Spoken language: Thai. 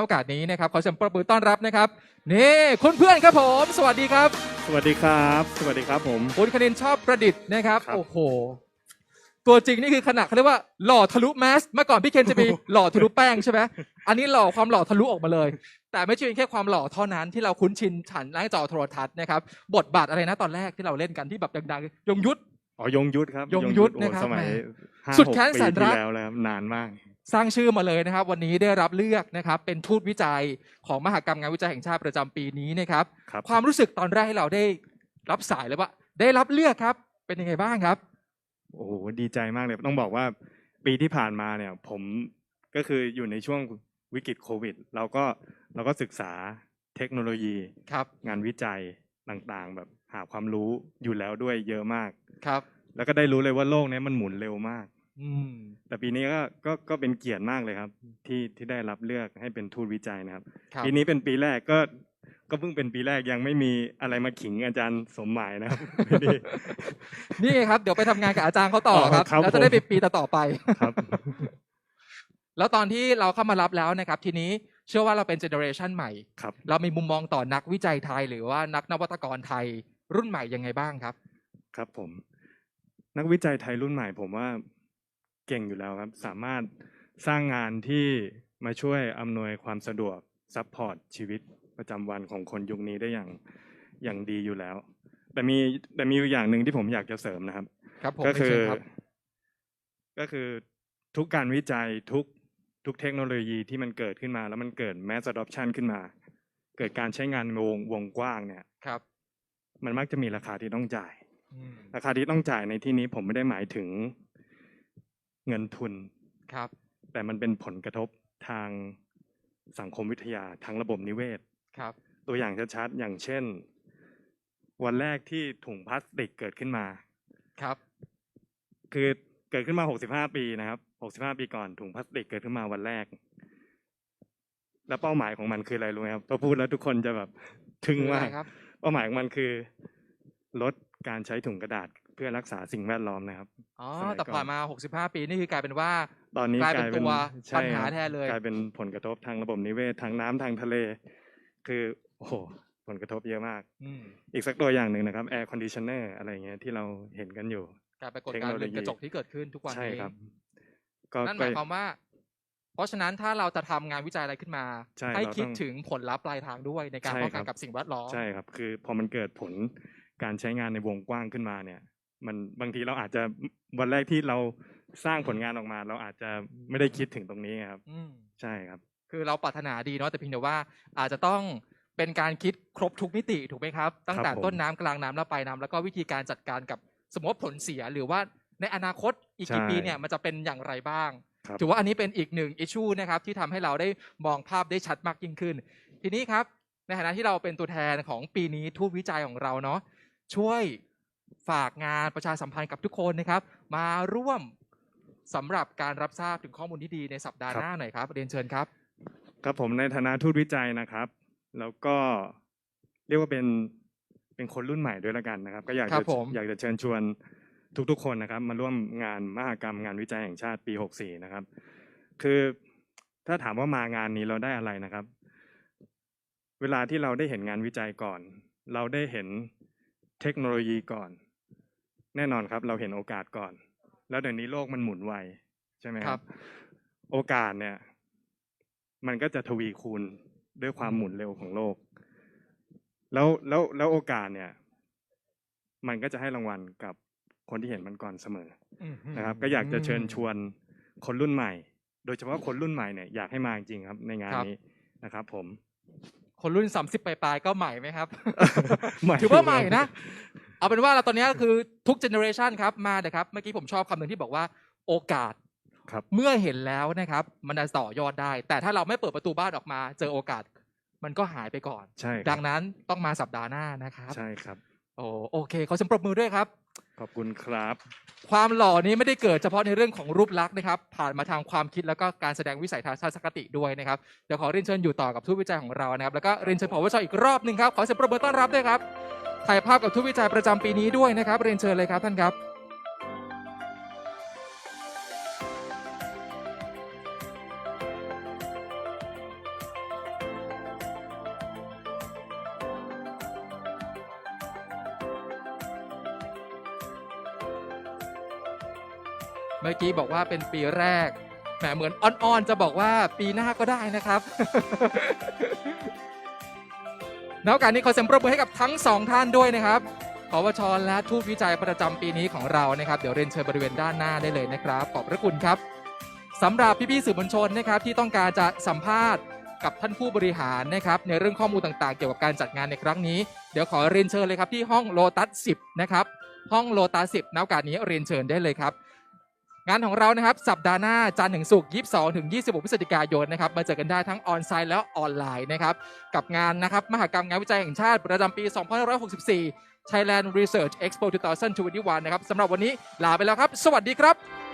โอกาสนี้นะครับขอเชิญปรบมือต้อนรับนะครับนี่คุณเพื่อนครับผม สวัสดีครับ สวัสดีครับ สวัสดีครับผม คุณคณินชอบประดิษฐ์นะครับครับ โอ้โห ตัวจริงนี่คือขนาดเขาเรียกว่าหล่อทะลุแมสเมื่อก่อนพี่เคนจะมี หล่อทะลุแป้งใช่ไหมอันนี้หล่อความหล่อทะลุออกมาเลย แต่ไม่ใช่เพียงแค่ความหล่อเท่านั้นที่เราคุ้นชินฉันหน้าจอโทรทัศน์นะครับบทบาทอะไรนะตอนแรกที่เราเล่นกันที่แบบดังๆยงยุทธ อ๋อยงยุทธครับยงยุทธโอ้นะครับสมัยแหมห้าสุดหกแค้นปีแสนรักที่แล้วแล้วครับนานมาก สร้างชื่อมาเลยนะครับ วันนี้ได้รับเลือกนะครับ เป็นทูตวิจัยของมหกรรมงานวิจัยแห่งชาติประจำปีนี้นะครับ ครับ ความรู้สึกตอนแรกที่เราได้รับสายเลยว่าได้รับเลือกครับ เป็นยังไงบ้างครับ โอ้โหดีใจมากเลยต้องบอกว่าปีที่ผ่านมาเนี่ย ผมก็คืออยู่ในช่วงวิกฤตโควิด เราก็เราก็ศึกษาเทคโนโลยี ครับ งานวิจัยต่างๆ แบบหาความรู้อยู่แล้วด้วยเยอะมาก ครับ แล้วก็ได้รู้เลยว่าโลกเนี้ยมันหมุนเร็วมากอืม แต่ปีนี้ก็ก็ก็เป็นเกียรติมากเลยครับ ที่ที่ได้รับเลือกให้เป็นทูตวิจัยนะครับ ครับ ปีนี้เป็นปีแรกก็ก็เพิ่งเป็นปีแรกยังไม่มีอะไรมาขิงอาจารย์สมหมายนะครับปีนี้นี่ไงครับเดี๋ยวไปทำงานกับอาจารย์เขาต่อครับอ๋อครับแล้วจะได้ผม ไปปีต่อๆไป ครับ แล้วตอนที่เราเข้ามารับแล้วนะครับ ทีนี้เชื่อว่าเราเป็นเจเนอเรชันใหม่ ครับ เรามีมุมมองต่อนักวิจัยไทย หรือว่านักนวัตกรไทยรุ่นใหม่ยังไงบ้างครับ ครับผม นักวิจัยไทยรุ่นใหม่ผมว่า เก่งอยู่แล้วครับ สามารถสร้างงานที่มาช่วยอำนวยความสะดวกซัพพอร์ตชีวิตประจำวันของคนยุคนี้ได้อย่างอย่างดีอยู่แล้ว แต่มีแต่มีอยู่อย่างหนึ่งที่ผมอยากจะเสริมนะครับ ครับผมก็คือเชิญครับก็คือทุกการวิจัยทุกทุกเทคโนโลยีที่มันเกิดขึ้นมา แล้วมันเกิด mass adoption ขึ้นมา เกิดการใช้งานวงวงกว้างเนี่ยครับ มันมักจะมีราคาที่ต้องจ่ายอืมราคาที่ต้องจ่ายในที่นี้ผมไม่ได้หมายถึง เงินทุนครับ แต่มันเป็นผลกระทบทางสังคมวิทยาทางระบบนิเวศครับ ตัวอย่างชัดๆอย่างเช่น วันแรกที่ถุงพลาสติกเกิดขึ้นมาครับ คือเกิดขึ้นมา 65 ปีนะครับ 65 ปีก่อนถุงพลาสติกเกิดขึ้นมาวันแรก แล้วเป้าหมายของมันคืออะไรรู้ไหมครับพอพูดแล้วทุกคนจะแบบทึ่งคืออะมาไรกครับเป้าหมายของมันคือ ลดการใช้ถุงกระดาษเพื่อรักษาสิ่งแวดล้อมนะครับอ๋อสมัยแต่ผ่านก่อนมา 65 ปีนี่คือกลายเป็นว่า ตอนนี้กลายเป็นตัวใช่ปัญหาครับแทนเลย กลายเป็นผลกระทบทางระบบนิเวศทางน้ำทางทะเล คือโอ้โหผลกระทบเยอะมากอืมอีกสักตัวอย่างหนึ่งนะครับ air conditioner อะไรอย่างเงี้ยที่เราเห็นกันอยู่ การปรากฏเทคการโนณ์โลยีเรือนกระจกที่เกิดขึ้นทุกวันใช่นี้ครับก็นั่นหก็มายความว่า เพราะฉะนั้นถ้าเราจะทำงานวิจัยอะไรขึ้นมาใช่ให้เราคิดต้องถึงผลลัพธ์ปลายทางด้วยในการใช่ป้องกันครับกับสิ่งแวดล้อมใช่ครับ คือพอมันเกิดผลการใช้งานในวงกว้างขึ้นมาเนี่ย มันบางทีเราอาจจะวันแรกที่เราสร้างผลงานออกมา เราอาจจะไม่ได้คิดถึงตรงนี้ครับอืมใช่ครับ คือเราปรารถนาดีเนาะแต่เพียงแต่ว่าอาจจะต้องเป็นการคิดครบทุกมิติถูกไหมครับ ตั้งแต่ผมต้นน้ำกลางน้ำและปลายน้ำแล้วก็วิธีการจัดการกับสมมติว่าผลเสียหรือว่าในอนาคตอีกกี่ใช่ปีเนี่ยมันจะเป็นอย่างไรบ้างครับถือว่าอันนี้เป็นอีกหนึ่งอิชชูนะครับที่ทำให้เราได้มองภาพได้ชัดมากยิ่งขึ้น ทีนี้ครับในฐานะที่เราเป็นตัวแทนของปีนี้ทูตวิจัยของเราเนาะช่วย ฝากงานประชาสัมพันธ์กับทุกคนนะครับ มาร่วมสำหรับการรับทราบถึงข้อมูลที่ดีในสัปดาห์ครับหน้าหน่อยครับเรียนเชิญครับ ครับผมในฐานะทูตวิจัยนะครับ แล้วก็เรียกว่าเป็นเป็นคนรุ่นใหม่ด้วยละกันนะครับ ก็อยากครัจะบผม อยากจะเชิญชวนทุกๆคนนะครับ มาร่วมงานมหกรรมงานวิจัยแห่งชาติปี 64 นะครับ คือถ้าถามว่ามางานนี้เราได้อะไรนะครับ เวลาที่เราได้เห็นงานวิจัยก่อน เราได้เห็นเทคโนโลยีก่อน แน่นอนครับ เราเห็นโอกาสก่อน แล้วเดี๋ยวนี้โลกมันหมุนไวใช่ไหมคครัรับบโอกาสเนี่ย มันก็จะทวีคูณด้วยความหมุนเร็วของโลก แล้วแล้วแล้วโอกาสเนี่ย มันก็จะให้รางวัลกับคนที่เห็นมันก่อนเสมอนะครับ ก็อยากจะเชิญชวนคนรุ่นใหม่ โดยเฉพาะคนรุ่นใหม่เนี่ยอยากให้มาจริงๆครับ ในงานครับนี้นะครับ ผมคนรุ่น30ปลายๆก็ใหม่ไหมครับใหม่ถือว่าใหม่นะ เอาเป็นว่าเราตอนนี้ก็คือทุกเจเนอเรชันครับมาเถอะครับ เมื่อกี้ผมชอบคำหนึ่งที่บอกว่าโอกาสครับเมื่อเห็นแล้วนะครับ มันจะต่อยอดได้ แต่ถ้าเราไม่เปิดประตูบ้านออกมา เจอโอกาส มันก็หายไปก่อน ใช่ครับดังนั้นต้องมาสัปดาห์หน้านะครับ ใช่ครับ โอ้โอเคขอเสียงปรบมือด้วยครับ ขอบคุณครับ ความหล่อนี้ไม่ได้เกิดเฉพาะในเรื่องของรูปลักษณ์นะครับ ผ่านมาทางความคิดแล้วก็การแสดงวิสัยทัศนคติด้วยนะครับ เดี๋ยวขอเรียนเชิญอยู่ต่อกับทูตวิจัยของเรานะครับ แล้วก็เรียนเชิญผอวชอีกรอบหนึ่งครับ ขอเสียงปรบมือต้อนรับด้วยครับ ถ่ายภาพกับทุกวิจัยประจำปีนี้ด้วยนะครับ เรียนเชิญเลยครับท่านครับ เมื่อกี้บอกว่าเป็นปีแรกแหมเหมือนอ้อนๆจะบอกว่าปีหน้าก็ได้นะครับ นอกจากนี้ขอเสียงปรบมือให้กับทั้งสองท่านด้วยนะครับขอวชและทูตวิจัยประจำปีนี้ของเรานะครับ เดี๋ยวเรียนเชิญบริเวณด้านหน้าได้เลยนะครับ ขอบพระคุณครับสำหรับพี่ๆสื่อมวลชนนะครับที่ต้องการจะสัมภาษณ์กับท่านผู้บริหารนะครับในเรื่องข้อมูลต่างๆ เกี่ยวกับการจัดงานในครั้งนี้ เดี๋ยวขอเรียนเชิญเลยครับที่ห้องโลตัส10นะครับห้องโลตัส10นโอกาสนี้เรียนเชิญได้เลยครับ งานของเรานะครับสัปดาห์หน้าจันทร์ถึงศุกร์22 ถึง 26 พฤศจิกายนนะครับมาเจอกันได้ทั้งออนไซต์แล้วออนไลน์นะครับกับงานนะครับมหกรรมงานวิจัยแห่งชาติประจำปี 2564 Thailand Research Expo 2021 นะครับสำหรับวันนี้ลาไปแล้วครับ สวัสดีครับ